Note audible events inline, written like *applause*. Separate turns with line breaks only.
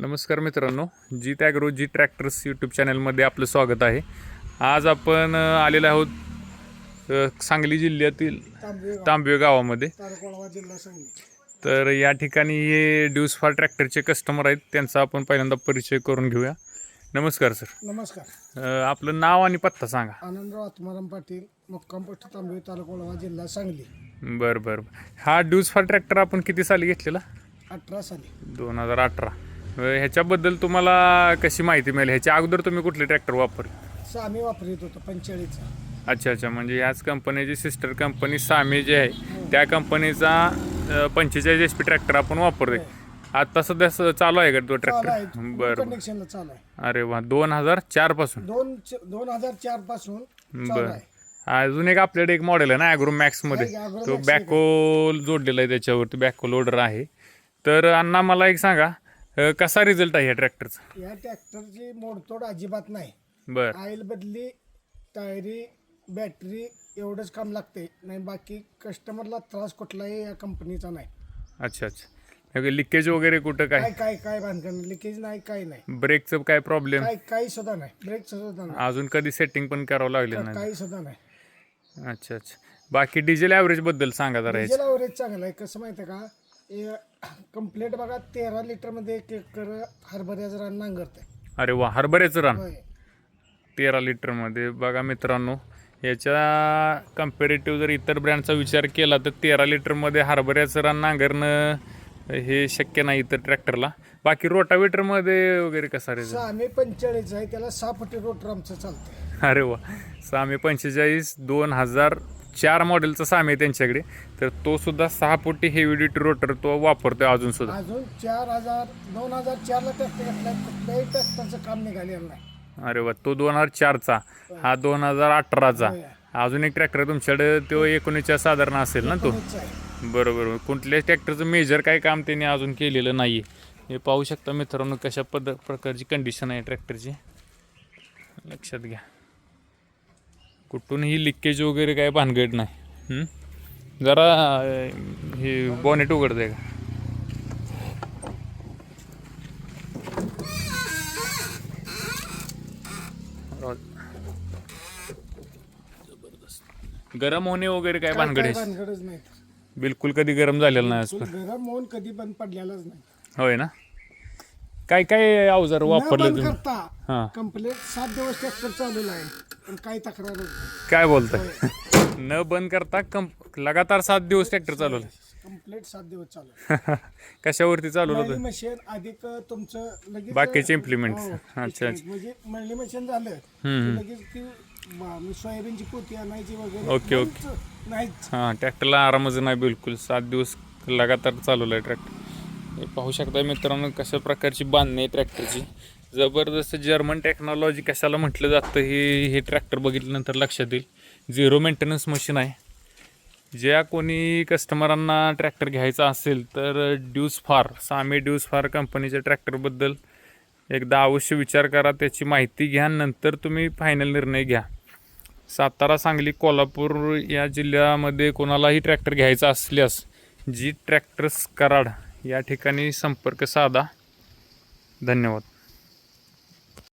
नमस्कार मित्रांनो जी टॅग्रो जी tractors YouTube चॅनलमध्ये आपलं स्वागत आहे. आज आपण आलेलो आहोत सांगली जिल्ह्यातील
तांबवे
तांबवे गावामध्ये. तर या ठिकाणी हे ड्यूस फार ट्रॅक्टरचे कस्टमर आहेत त्यांचा आपण पहिल्यांदा परिचय करून घेऊया. नमस्कार सर
नमस्कार.
आपलं नाव आणि पत्ता सांगा.
आनंदराव आत्माराम पाटील मुक्काम पोस्ट तांबवे तालुका जिल्हा सांगली.
बरं बरं हा ड्यूस फार ट्रॅक्टर आपण किती साली घेतलेला?
अठरा साली.
दोन हजार अठरा. ह्याच्याबद्दल तुम्हाला कशी माहिती मिळेल? ह्याच्या अगोदर तुम्ही कुठले ट्रॅक्टर वापरले?
सामी वापरत होतो पंचेचाळीसचा.
अच्छा अच्छा. म्हणजे याच कंपनीची सिस्टर कंपनी सामी जी आहे त्या कंपनीचा पंचेचाळीस एच पी ट्रॅक्टर आपण वापरतोय. आता सध्या स- चालू आहे का तो
चालू आहे.
ट्रॅक्टर बरं.
चालू आहे.
अरे वा. दोन हजार चारपासून?
दोन दोन हजार चारपासून चालू
बरं
आहे.
अजून एक आपल्याकडे एक मॉडेल आहे ना ॲग्रो
मॅक्समध्ये. Agro
तो
Max
बॅको जोडलेला आहे त्याच्यावरती बॅको लोडर आहे. तर अण्णा मला एक सांगा अ, कसा रिझल्ट आहे या ट्रॅक्टरचा
या ट्रॅक्टरची मोडतोड अजिबात नाही.
बरं.
ऑइल बदली टायरी बॅटरी एवढंच काम लागते नाही बाकी कस्टमरला त्रास कुठलाही या कंपनीचा नाही.
अच्छा अच्छा. लिकेज वगैरे कुठं काय?
काय काय काय बांधकाम लिकेज नाही काय नाही.
ब्रेकचं काय प्रॉब्लेम
काय काही सुद्धा नाही. ब्रेक सुद्धा नाही.
अजून कधी सेटिंग पण करावं लागलेलं नाही.
काही सुद्धा नाही.
अच्छा अच्छा. बाकी डिझेल ॲव्हरेजबद्दल सांगा जरा
डिझेल अवरेज चांगलं आहे. कसं माहिती आहे का? कंप्लीट बघा तेरा लिटरमध्ये एक एकर हरभऱ्याचं रान नांगरते
अरे वा हरभऱ्याचं रान?
होय.
तेरा लिटरमध्ये. बघा मित्रांनो याच्या कम्पॅरेटिव्ह जर इतर ब्रँडचा विचार केला तर तेरा लिटरमध्ये हरभऱ्याचं रान नांगरणं हे शक्य नाही इतर ट्रॅक्टरला बाकी रोटावेटरमध्ये वगैरे कसा रे
आम्ही पंचेचाळीस आहे त्याला सहा फुटी रोटर आमचं चालतंय.
अरे वा. सामे पंचेचाळीस दोन हजार चार मॉडेलचा सामे आहे त्यांच्याकडे. तर तो सुद्धा सहा फुटी हेवी ड्युटी रोटर तो वापरतोय अजून सुद्धा.
अजून चार हजार दोन हजार चारला ट्रॅक्टर घेतलाय. कुठल्याही ट्रॅक्टरचं काम निघालेलं नाही.
अरे वा तो दोन हजार चारचा. हा दोन हजार अठराचा. अजून एक ट्रॅक्टर तुमच्याकडे तो एकोणीसच्या साधारण असेल ना तो?
कोणीच आहे.
बरोबर कुठल्याच ट्रॅक्टरचं मेजर काय काम त्यांनी अजून केलेलं नाही हे पाहू शकता मित्रांनो कशा पद प्रकारची कंडिशन आहे ट्रॅक्टरची लक्षात घ्या. कुठूनही लिकेज वगैरे काय भानगड नाही. हं? जरा हे बॉनेट उघडतंय का? जबरदस्त गरम होणे वगैरे काय भानगड आहे? बिलकुल कधी गरम झालेलं नाही
फुल गरम होऊन कधी बंद पडलेलाच नाही.
होय ना? काय काय अवजार वापरले तुम्ही? हां.
कंप्लीट सात दिवस ट्रॅक्टर चालवला आहे. पण काही तक्रार नाही.
काय बोलताय? *laughs* न बंद करता कंप लगातार सात दिवस ट्रॅक्टर चालवलं.
कंप्लीट सात दिवस चालू *laughs*
कशावरती चालवलं
मळणी
होतं?
मशीन अधिक तुमचं लगेच
बाकीचे implements.
हो,
अच्छा.
म्हणजे मळणी मशीन झालं. की लगेच ती सोयाबीनची पोती आणायची वगैरे.
Okay, okay.
नाहीच- नाहीच.
हां ट्रॅक्टरला आरामच नाही बिलकुल. सात दिवस लगातार चालवलं आहे ट्रॅक्टर हे पाहू शकता मित्रांनो कशा प्रकारची बांधणी आहे ट्रॅक्टरची जबरदस्त जर्मन टेक्नॉलॉजी कशाला म्हटलं जातं हे हे ट्रॅक्टर बघितल्यानंतर लक्षात येईल. झिरो मेंटेनन्स मशीन आहे. ज्या कोणी कस्टमरांना ट्रॅक्टर घ्यायचा असेल तर ड्यूस फार सामी ड्यूस फार कंपनीच्या ट्रॅक्टरबद्दल एकदा अवश्य विचार करा. त्याची माहिती घ्या. नंतर तुम्ही फायनल निर्णय घ्या. सातारा सांगली कोल्हापूर या जिल्ह्यामध्ये कोणालाही ट्रॅक्टर घ्यायचा असल्यास जी ट्रॅक्टर्स कराड या ठिकाणी संपर्क साधा. धन्यवाद.